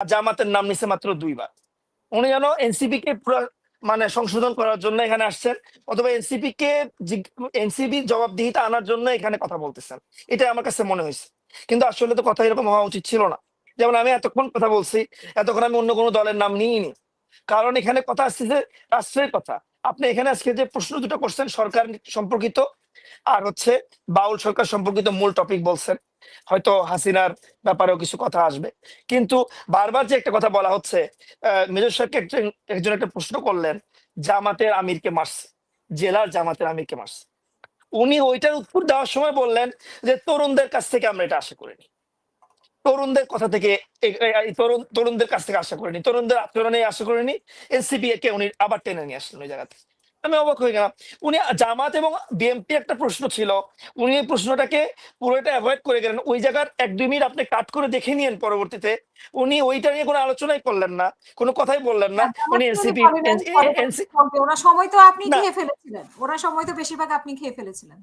জামাতের নাম নিছে মাত্র দুইবার। উনি যেন এনসিপি কে মানে সংশোধন করার জন্য এখানে আসছেন, অথবা এনসিপি কে এনসিপি জবাবদিহিতা আনার জন্য এখানে কথা বলতেছেন। এটা আমার কাছে মনে হয়েছে। কিন্তু আসলে তো কথা এরকম হওয়া উচিত ছিল না। যেমন আমি এতক্ষণ কথা বলছি, এতক্ষণ আমি অন্য কোনো দলের নাম নিইনি। কারণ এখানে কথা আসছে যে রাষ্ট্রের কথা। আপনি এখানে আজকে যে প্রশ্ন দুটো করছেন, সরকার সম্পর্কিত, আর হচ্ছে বাউল সরকার সম্পর্কিত মূল টপিক বলছেন। হয়তো হাসিনার ব্যাপারেও কিছু কথা আসবে। কিন্তু বারবার যে একটা কথা বলা হচ্ছে মেজর সাহেবকে একজন একটা প্রশ্ন করলেন, জামাতের আমিরকে মারছে, জেলার জামাতের আমিরকে মারছে। উনি ওইটার উত্তর দেওয়ার সময় বললেন যে, তরুণদের কাছ থেকে আমরা এটা আশা করিনি। তরুণদের কথা থেকে তরুণ, তরুণদের কাছ থেকে আশা করিনি। তরুণদের আচরণে আশা করিনি। এনসিপি কে উনি আবার টেনে নিয়ে আসলেন ওই জায়গাতে আমি অবাক হয়ে গেলাম। উনি জামাত এবং বিএনপি একটা প্রশ্ন ছিল। উনি এই প্রশ্নটাকে পুরোটা অ্যাভয়েড করে গেলেন। ওই জায়গার এক দুই মিনিট আপনি কাট করে দেখে নিয়েন পরবর্তীতে। উনি ওইটা নিয়ে কোনো আলোচনাই করলেন না কোনো কথাই বললেন না। উনি এনসিপি ওনার সময় তো আপনি খেয়ে ফেলেছিলেন। ওনার সময় তো বেশিরভাগ আপনি খেয়ে ফেলেছিলেন।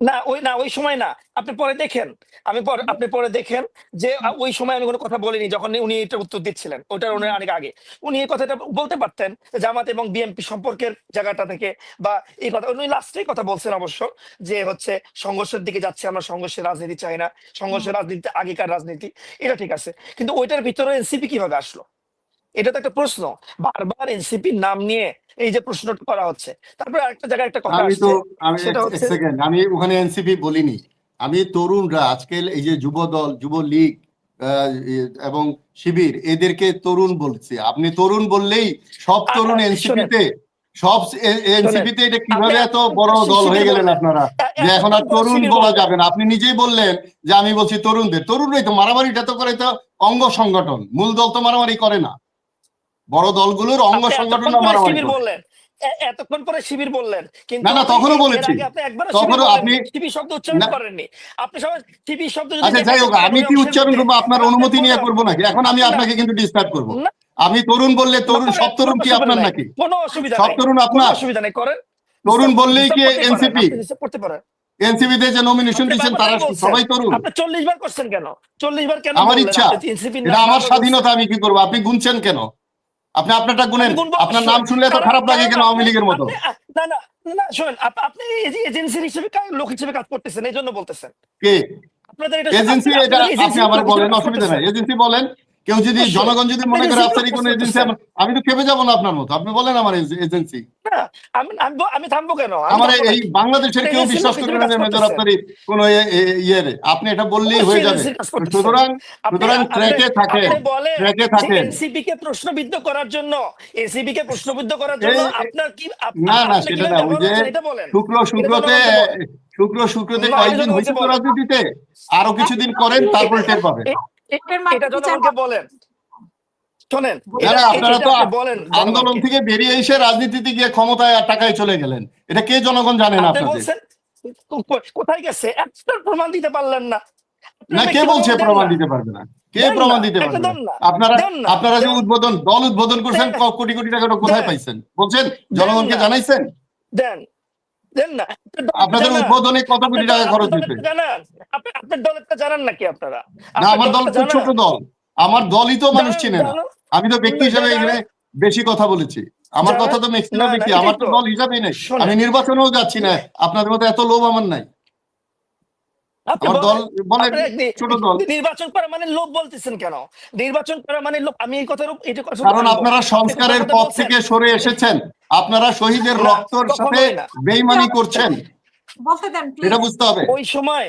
না ওই না ওই সময় না। আপনি পরে দেখেন। আমি পরে আপনি পরে দেখেন যে ওই সময় আমি কোনো কথা বলিনি যখন উনি এটা উত্তর দিচ্ছিলেন। ওটার উনি অনেক আগে উনি এই কথাটা বলতে পারতেন জামাত এবং বিএনপি সম্পর্কের জায়গাটা থেকে বা এই কথা উনি লাস্টেই কথা বলছেন অবশ্য যে হচ্ছে সংঘর্ষের দিকে যাচ্ছে আমরা সংঘর্ষের রাজনীতি চাই না। সংঘর্ষের রাজনীতি আগেকার রাজনীতি এটা ঠিক আছে। কিন্তু ওইটার ভিতরে এনসিপি কীভাবে আসলো? এটা তো একটা প্রশ্ন। বারবার এনসিপির নাম নিয়ে এই যে প্রশ্নটা করা হচ্ছে। তারপরে আরেকটা জায়গায় একটা কথা আমি তো আমি সেকেন্ড আমি ওখানে এনসিপি বলিনি। আমি তরুণরা আজকাল এই যে যুব দল যুব লীগ এবং শিবির এদেরকে তরুণ বলছি। আপনি তরুণ বললেই সব তরুণ আ- এনসিপিতে সব এনসিপিতে এটা কীভাবে এত বড় দল হয়ে গেলেন আপনারা? যে এখন আর তরুণ বলা যাবে না। আপনি নিজেই বললেন যে আমি বলছি তরুণদের। তরুণরাই তো মারামারিটা তো করে তো অঙ্গ সংগঠন। মূল দল তো মারামারি করে না। বড় দলগুলোর অঙ্গ সংগঠন পরে। বললেন। এতক্ষণ পরে শিবির বললেন। কিন্তু না, না, তখনও বলেছি। তখনও আপনি- শিবির শব্দ উচ্চারণ করেননি। আপনি সবাই শিবির শব্দ আচ্ছা যাই হোক আমি কি উচ্চারণ করব? আপনার অনুমতি নিয়ে করব নাকি? এখন আমি আপনাকে কিন্তু ডিস্টার্ব করব। আমি তরুণ বললে তরুণ সব তরুণ কি আপনার নাকি? কোনো অসুবিধা সব তরুণ আপনার? অসুবিধা নাই। করেন। তরুণ বললেই কি এনসিপি করতে পারেন। এনসিপি তে যে নমিনেশন বারবার তারা সবাই তরুণ? আপনি চল্লিশ বার করছেন কেন? চল্লিশ বার কেন আমার ইচ্ছা। এটা আমার স্বাধীনতা আমি কি করব? আপনি গুনছেন কেন? আপনি আপনারটা গুনেন। আপনার নাম শুনলে এত খারাপ লাগে কেন? আওয়ামী লীগের মতো? না না না শোনেন আপনি আপনি এজেন্সির হিসেবে লোক হিসেবে কাজ করতেছেন এই জন্য বলতেছেন। কে? এজেন্সি এটা আপনি আমার বলেন অসুবিধা নাই। এজেন্সি বলেন কেউ যদি জনগণ যদি মনে করে আফসারি কোনো এজেন্সি আমি তো খেপে যাব না আপনার মতো। আপনি বলেন আমার এজেন্সি আমি থামবো কেন? আমার এই বাংলাদেশের কেউ বিশ্বাস করবে না মেজর। আফসারি কোন ইয়ে আপনি এটা বললেই হয়ে যাবে। সুতরাং সুতরাং ট্র্যাকে আপনি ট্র্যাকে যে থাকেন। এনসিপি কে প্রশ্নবিদ্ধ করার জন্য এনসিপি কে প্রশ্নবিদ্ধ করার জন্য আপনার কি না না সেটা না ওই যে শুক্র শুক্রতে শুক্র শুক্রতে কয়েকদিন হয়েছে রাজনীতিতে। আরও কিছুদিন করেন তারপর টের পাবেন। এটা জনগণকে বলেন। শোনেন আপনারা তো বলেন আন্দোলন থেকে বেরিয়ে এসে রাজনীতিতে গিয়ে ক্ষমতায় আর টাকায় চলে গেলেন। এটা কে জনগণ জানেন আপনি আপনাদের? কোথায় গেছে? একটা প্রমাণ দিতে পারলেন না। না কে বলছে প্রমাণ দিতে পারবে না? কে প্রমাণ দিতে পারবে আপনারা আপনারা যে উদ্বোধন দল উদ্বোধন করছেন কোটি কোটি টাকা কোথায় পাইছেন? বলছেন জনগণকে জানাইছেন? দেন। দেন না? আপনাদের উদ্বোধনে কত কোটি টাকা খরচ হয়েছে জানান আপনি আপনার দলেরটা জানান নাকি আপনারা? না আমার দল খুব ছোট দল। আমার দলই তো মানুষ চিনে না। আমি তো ব্যক্তি হিসেবে এখানে বেশি কথা বলেছি। আমার কথা তো ম্যাক্সিমাম ব্যক্তি আমার তো। দল হিসাবেই নেই। আমি নির্বাচনেও যাচ্ছি না। আপনাদের মতো এত লোভ আমার নাই আপনি আমার দল বলেন, বলে আপনি নি- ছোট দল নির্বাচন করা মানে লোভ বলতেছেন কেন? নির্বাচন করা মানে লোভ আমি এই কথার এটা কারণ আপনারা সংস্কারের পথ থেকে সরে এসেছেন। আপনারা শহীদের রক্তর সাথে বেইমানি করছেন। এটা বুঝতে হবে। ওই সময়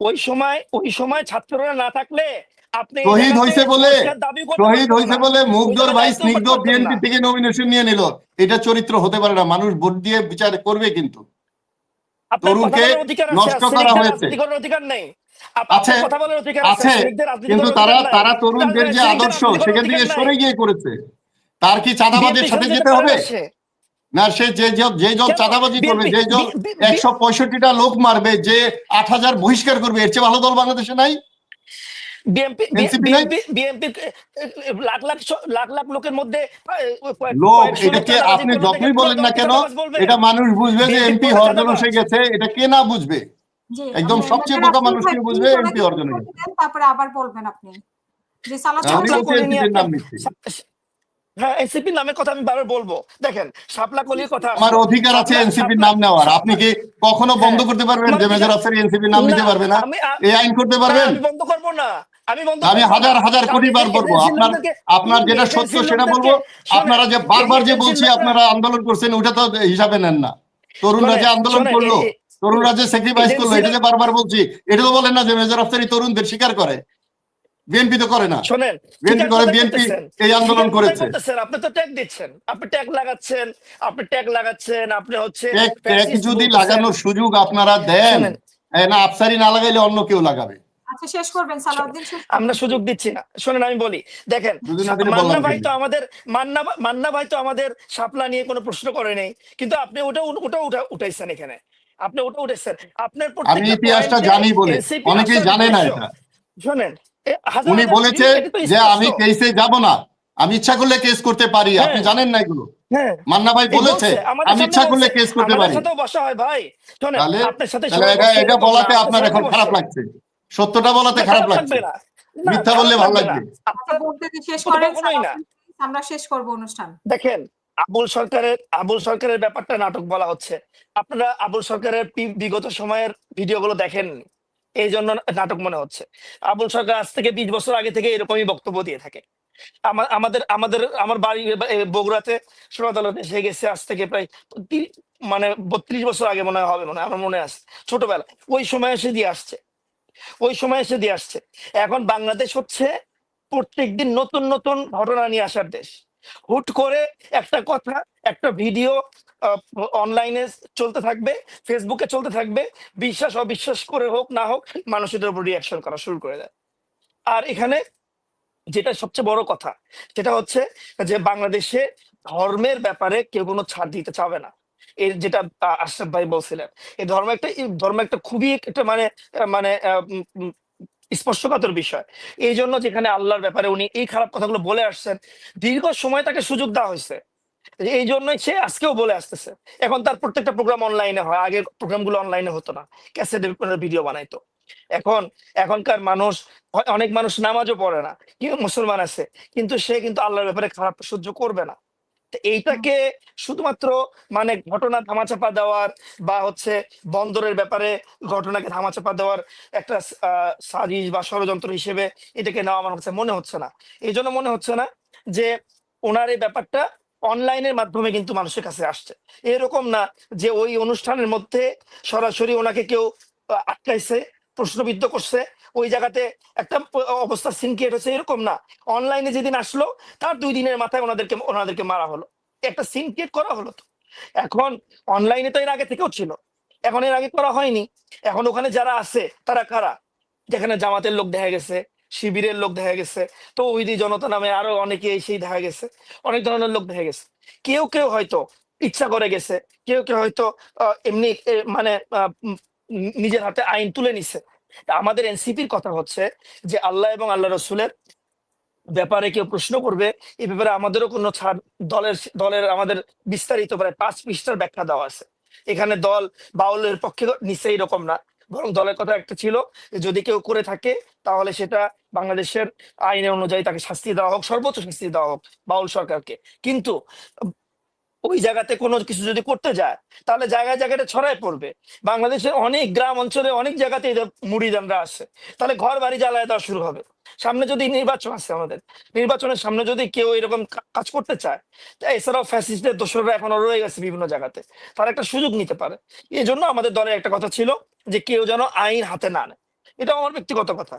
ওই সময় ওই সময় ছাত্ররা না থাকলে আপনি শহীদ বলে শহীদ বলে মুগ্ধর ভাই স্নিগ্ধ বিএনপি থেকে নমিনেশন নিয়ে নিল। এটা চরিত্র হতে পারে না মানুষ ভোট দিয়ে বিচার করবে কিন্তু। তরুণকে নষ্ট করা হয়েছে। অধিকার নেই। আছে, আছে, কিন্তু তারা তারা তরুণদের যে আদর্শ সেখান থেকে সরে গিয়ে করেছে। তার কি চাঁদাবাজির সাথে যেতে হবে? না সে। যে যে- যে চাঁদাবাজি করবে যে বি- একশো পঁয়ষট্টিটা লোক মারবে যে আট হাজার বহিষ্কার করবে এর চেয়ে ভালো দল বাংলাদেশে নাই? বিএনপি NCP নাই? বিএনপি বিএনপি লাখ লাখ লাখ লাখ লোকের মধ্যে লোক এটাকে আপনি যতই বলেন না কেন এটা মানুষ বুঝবে যে এমপি পুরো হওয়ার জন্য সে গেছে এটা কে না বুঝবে? একদম সবচেয়ে বোকা মানুষ কি বুঝবে এমপি অর্জনে বলতে তারপরে আবার বলবেন আপনি। যে সালাদ উনি শাপলা বলছে কলি নিয়ে এনসিপির নাম নিচ্ছি। হ্যাঁ নামের কথা আমি বারবার বলব। দেখেন শাপলা কলির কথা আমার অধিকার আছে এনসিপির নাম নেওয়ার। আপনি কি কখনো বন্ধ হ্যাঁ, করতে পারবেন? যে মেজর আফসার এনসিপির নাম নিতে পারবে না? এই আইন করতে পারবেন? বন্ধ করব না। আমি হাজার হাজার কোটি বার বলব আপনার আপনার যেটা সত্য সেটা বলব আপনারা যে বারবার যে বলছি আপনারা আন্দোলন করছেন ওটা তো হিসাবে নেন না। তরুণরা যে আন্দোলন করল তরুণরা যে স্যাক্রিফাইস করল এটা যে বারবার বলছি এটা তো বলেন না যে মেজর আফসারি তরুণদের স্বীকার করে। বিএনপি তো করে না। শোনেন বিএনপি করে বিএনপি এই আন্দোলন করেছে। আপনি তো ট্যাগ দিচ্ছেন আপনি ট্যাগ লাগাচ্ছেন আপনি ট্যাগ লাগাচ্ছেন আপনি হচ্ছে ট্যাগ যদি লাগানোর সুযোগ আপনারা দেন না আফসারি না লাগাইলে অন্য কেউ লাগাবে। আচ্ছা শেষ করবেন সালাউদ্দিন আমরা সুযোগ দিচ্ছি না। শোনেন আমি বলি দেখেন মান্না ভাই তো আমাদের মান্না মান্না ভাই তো আমাদের শাপলা নিয়ে কোনো প্রশ্ন করে নেই। কিন্তু আপনি ওটা ওটা উঠা উঠাইছেন এখানে। আপনি ওটা উঠেছেন। আপনার আমি ইতিহাসটা জানি বলে। অনেকেই জানে না এটা। শোনেন উনি বলেছে যে আমি কেসে যাব না। আমি ইচ্ছা করলে কেস করতে পারি। আপনি হ্যাঁ। জানেন না এগুলো? হ্যাঁ। মান্না ভাই বলেছে আমি ইচ্ছা করলে কেস করতে পারি। বসা হয় ভাই। শোনেন আপনার সাথে এটা বলাতে আপনার এখন খারাপ লাগছে। সত্যটা বলাতে খারাপ লাগছে। মিথ্যা বললে ভালো লাগবে আমরা শেষ করব অনুষ্ঠান। দেখেন আবুল সরকারের আবুল সরকারের ব্যাপারটা নাটক বলা হচ্ছে। আপনারা আবুল সরকারের বিগত সময়ের ভিডিওগুলো দেখেননি। এই জন্য নাটক মনে হচ্ছে। আবুল সরকার আজ থেকে বিশ বছর আগে থেকে এরকমই বক্তব্য দিয়ে থাকে। আমা- আমাদের আমাদের আমার বাড়ি বগুড়াতে সোনা আদালতে এসে গেছে আজ থেকে প্রায় মানে বত্রিশ বছর আগে মনে হয় হবে মনে হয় আমার মনে আছে ছোটবেলা ওই সময় এসে দিয়ে আসছে। ওই সময় এসে দিয়ে আসছে। এখন বাংলাদেশ হচ্ছে প্রত্যেকদিন নতুন নতুন ঘটনা নিয়ে আসার দেশ। হুট করে একটা কথা, একটা ভিডিও অনলাইনে চলতে থাকবে ফেসবুকে চলতে থাকবে, বিশ্বাস, অবিশ্বাস করে হোক, না হোক মানুষ এটার উপর রিয়াকশন করা শুরু করে দেয়। আর এখানে যেটা সবচেয়ে বড় কথা, সেটা হচ্ছে যে বাংলাদেশে ধর্মের ব্যাপারে কেউ কোনো ছাড় দিতে চাবে না। এর যেটা আশরাফ ভাই বলছিলেন। এই ধর্ম একটা ধর্ম একটা খুবই একটা মানে মানে স্পর্শকাতর বিষয়। এই জন্য যেখানে আল্লাহর ব্যাপারে উনি এই খারাপ কথাগুলো বলে আসছেন, দীর্ঘ সময় তাকে সুযোগ দেওয়া হয়েছে। এই জন্যই সে আজকেও বলে আসতেছে। এখন তার প্রত্যেকটা প্রোগ্রাম অনলাইনে হয়, আগের প্রোগ্রামগুলো অনলাইনে হতো না। ক্যাসেটের ভিডিও বানাইতো। এখন, এখনকার মানুষ অনেক মানুষ নামাজও পড়ে না। মুসলমান আছে, কিন্তু সে কিন্তু আল্লাহর ব্যাপারে খারাপ সহ্য করবে না। এইটাকে শুধুমাত্র মানে ঘটনা ধামাচাপা দেওয়ার বা হচ্ছে বন্দরের ব্যাপারে ঘটনাকে ধামাচাপা দেওয়ার একটা সাজিশ বা ষড়যন্ত্র হিসেবে এটাকে নেওয়া আমার কাছে মনে হচ্ছে না। এই জন্য মনে হচ্ছে না যে ওনার এই ব্যাপারটা অনলাইনের মাধ্যমে কিন্তু মানুষের কাছে আসছে। এরকম না যে ওই অনুষ্ঠানের মধ্যে সরাসরি ওনাকে কেউ আটকাইছে, প্রশ্নবিদ্ধ করছে ওই জায়গাতে একটা অবস্থা সিন ক্রিয়েট হচ্ছে এরকম না। অনলাইনে যেদিন আসলো, তার দুই দিনের মাথায় ওনাদেরকে ওনাদেরকে মারা হলো। একটা সিন ক্রিয়েট করা হলো তো। এখন অনলাইনে তো এর আগে থেকেও ছিল। এখন এর আগে করা হয়নি। এখন ওখানে যারা আছে, তারা কারা? যেখানে জামাতের লোক দেখা গেছে, শিবিরের লোক দেখা গেছে, তো ওই জনতা নামে আরও অনেকে সেই দেখা গেছে, অনেক ধরনের লোক দেখা গেছে। কেউ কেউ হয়তো ইচ্ছা করে গেছে, কেউ কেউ হয়তো এমনি মানে নিজের হাতে আইন তুলে নিছে। আমাদের এনসিপির কথা হচ্ছে যে আল্লাহ এবং আল্লাহ রসুলের ব্যাপারে কেউ প্রশ্ন করবে এই ব্যাপারে আমাদেরও কোনো ছাড়, দলের দলের আমাদের বিস্তারিত প্রায় পাঁচ পৃষ্ঠার ব্যাখ্যা দেওয়া আছে। এখানে দল বাউলের পক্ষে নিশ্চয়ই এরকম না। বরং দলের কথা একটা ছিল যদি কেউ করে থাকে, তাহলে সেটা বাংলাদেশের আইনের অনুযায়ী তাকে শাস্তি দেওয়া হোক, সর্বোচ্চ শাস্তি দেওয়া হোক বাউল সরকারকে। কিন্তু ওই জায়গাতে কোনো কিছু যদি করতে যায়, তাহলে জায়গায় জায়গাটা ছড়ায় পড়বে। বাংলাদেশের অনেক গ্রাম অঞ্চলে অনেক জায়গাতে এদের মুড়িদানরা আছে তাহলে ঘর বাড়ি জ্বালায় দেওয়া শুরু হবে। সামনে যদি নির্বাচন আছে আমাদের, নির্বাচনের সামনে যদি কেউ এরকম কাজ করতে চায় এছাড়াও ফ্যাসিস্টদের দোসররা এখনও রয়ে গেছে বিভিন্ন জায়গাতে। তারা একটা সুযোগ নিতে পারে। এই জন্য আমাদের দলের একটা কথা ছিল যে কেউ যেন আইন হাতে না নেয়। এটা আমার ব্যক্তিগত কথা।